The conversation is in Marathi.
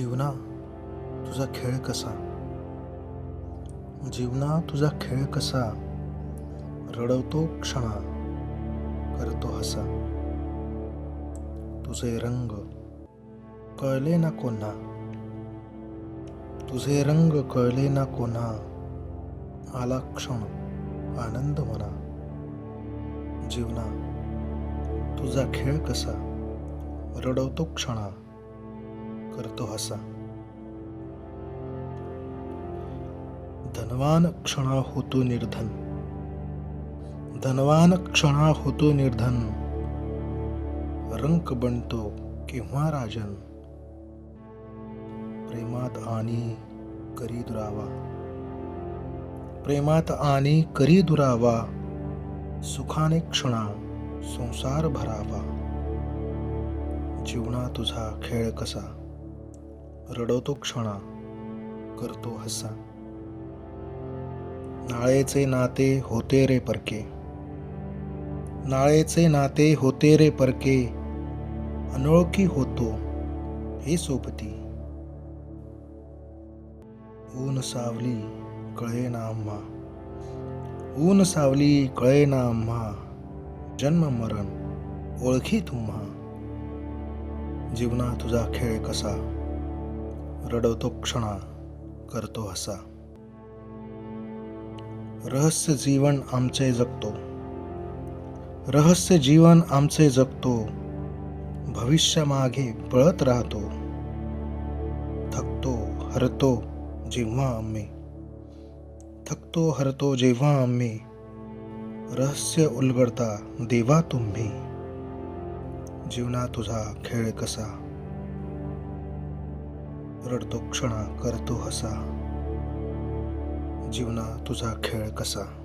जीवना तुझा खेळ कसा? जीवना तुझा खेळ कसा? रडवतो क्षणा करतो हसा. तुझे रंग कळले ना कोणा? तुझे रंग कळले ना कोणा? आला क्षण आनंद म्हणा. जीवना तुझा खेळ कसा? रडवतो क्षणा करतो हसा. धनवान क्षणा होतो निर्धन. धनवान क्षणा होतो निर्धन. रंक बनतो केव्हा राजन? प्रेमात आणि करी दुरावा. प्रेमात आणि करी दुरावा. सुखाने क्षणा संसार भरावा. जीवना तुझा खेळ कसा? रडवतो क्षणा करतो हसा. नाळेचे नाते होते रे परके. नाळेचे नाते होते रे परके. अनोळखी होतो हे सोबती. ऊन सावली कळे ना आम्हा ऊन सावली कळे ना आम्हा जन्म मरण ओळखी तुम्हा. जीवना तुझा खेळ कसा? रडवतो क्षणा करतो हसा. रहस्य जीवन आमचे जगतो. रहस्य जीवन आमचे जगतो. भविष्यामागे पळत राहतो. थकतो हरतो जेव्हा आम्ही. थकतो हरतो जेव्हा आम्ही. रहस्य उलगडता देवा तुम्ही. जीवना तुझा खेळ कसा? रडतो क्षणा करतो हसा. जीवना तुझा खेळ कसा?